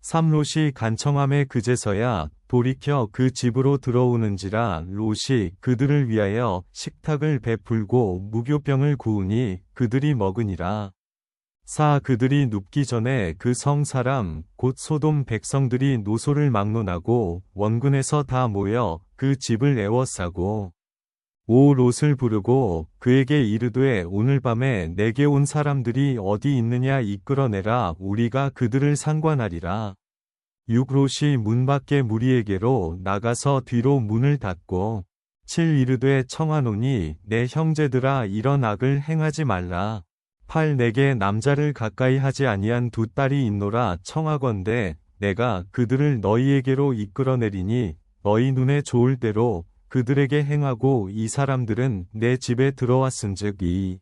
삼롯이 간청함에 그제서야 돌이켜 그 집으로 들어오는지라 롯이 그들을 위하여 식탁을 베풀고 무교병을 구우니 그들이 먹으니라. 사 그들이 눕기 전에 그 성 사람 곧 소돔 백성들이 노소를 막론하고 원군에서 다 모여 그 집을 애워싸고 오 롯을 부르고 그에게 이르되 오늘 밤에 내게 온 사람들이 어디 있느냐 이끌어내라 우리가 그들을 상관하리라. 육롯이 문 밖에 무리에게로 나가서 뒤로 문을 닫고 칠 이르되 청하노니 내 형제들아 이런 악을 행하지 말라. 팔 내게 남자를 가까이 하지 아니한 두 딸이 있노라 청하건대 내가 그들을 너희에게로 이끌어내리니 너희 눈에 좋을 대로 그들에게 행하고 이 사람들은 내 집에 들어왔은즉 이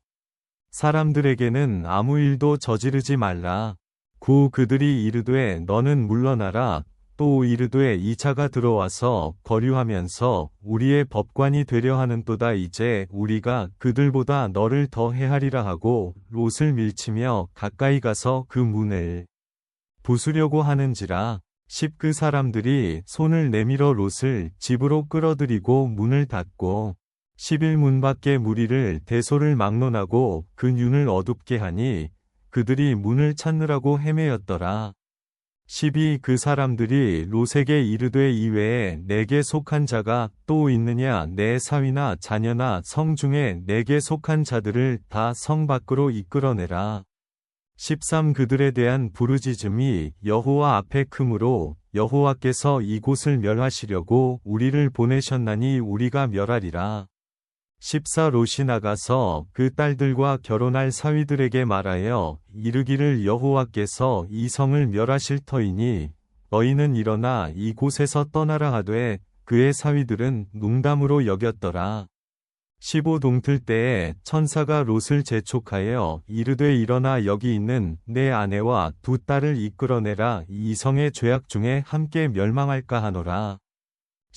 사람들에게는 아무 일도 저지르지 말라. 구 그들이 이르되 너는 물러나라. 또 이르되 이 자가 들어와서 거류하면서 우리의 법관이 되려 하는도다 이제 우리가 그들보다 너를 더 해하리라 하고 롯을 밀치며 가까이 가서 그 문을 부수려고 하는지라 십그 사람들이 손을 내밀어 롯을 집으로 끌어들이고 문을 닫고 11문 밖에 무리를 대소를 막론하고 그 윤을 어둡게 하니 그들이 문을 찾느라고 헤매였더라. 12. 그 사람들이 롯에게 이르되 이외에 내게 속한 자가 또 있느냐 내 사위나 자녀나 성 중에 내게 속한 자들을 다 성 밖으로 이끌어내라. 13. 그들에 대한 부르짖음이 여호와 앞에 크므로 여호와께서 이곳을 멸하시려고 우리를 보내셨나니 우리가 멸하리라. 14 롯이 나가서 그 딸들과 결혼할 사위들에게 말하여 이르기를 여호와께서 이 성을 멸하실 터이니 너희는 일어나 이곳에서 떠나라 하되 그의 사위들은 농담으로 여겼더라. 15 동틀 때에 천사가 롯을 재촉하여 이르되 일어나 여기 있는 내 아내와 두 딸을 이끌어내라 이 성의 죄악 중에 함께 멸망할까 하노라.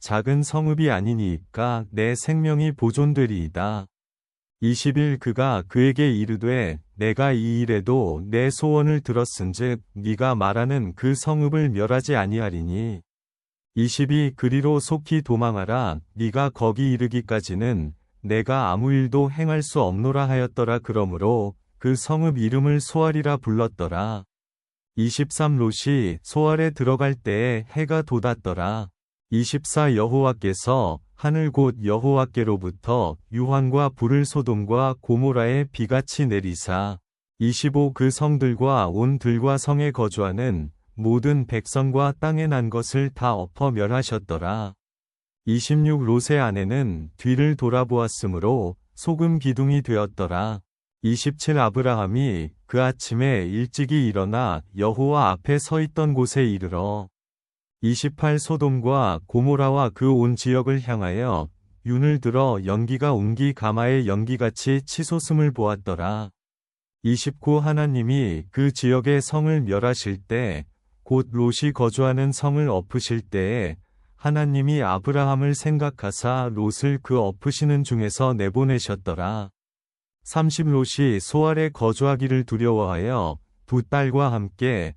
작은 성읍이 아니니까 내 생명이 보존되리이다. 20일 그가 그에게 이르되 내가 이 일에도 내 소원을 들었은즉 네가 말하는 그 성읍을 멸하지 아니하리니. 22 그리로 속히 도망하라. 네가 거기 이르기까지는 내가 아무 일도 행할 수 없노라 하였더라. 그러므로 그 성읍 이름을 소알이라 불렀더라. 23 롯이 소알에 들어갈 때에 해가 돋았더라 24 여호와께서 하늘 곧 여호와께로부터 유황과 불을 소돔과 고모라에 비같이 내리사 25 그 성들과 온 들과 성에 거주하는 모든 백성과 땅에 난 것을 다 엎어 멸하셨더라. 26 롯의 아내는 뒤를 돌아보았으므로 소금 기둥이 되었더라. 27 아브라함이 그 아침에 일찍이 일어나 여호와 앞에 서 있던 곳에 이르러 28 소돔과 고모라와 그 온 지역을 향하여 윤을 들어 연기가 웅기 가마의 연기같이 치솟음을 보았더라. 29 하나님이 그 지역의 성을 멸하실 때, 곧 롯이 거주하는 성을 엎으실 때에 하나님이 아브라함을 생각하사 롯을 그 엎으시는 중에서 내보내셨더라. 30 롯이 소알에 거주하기를 두려워하여 두 딸과 함께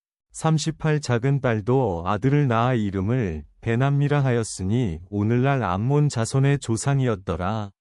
38 작은 딸도 아들을 낳아 이름을 베남미라 하였으니 오늘날 암몬 자손의 조상이었더라.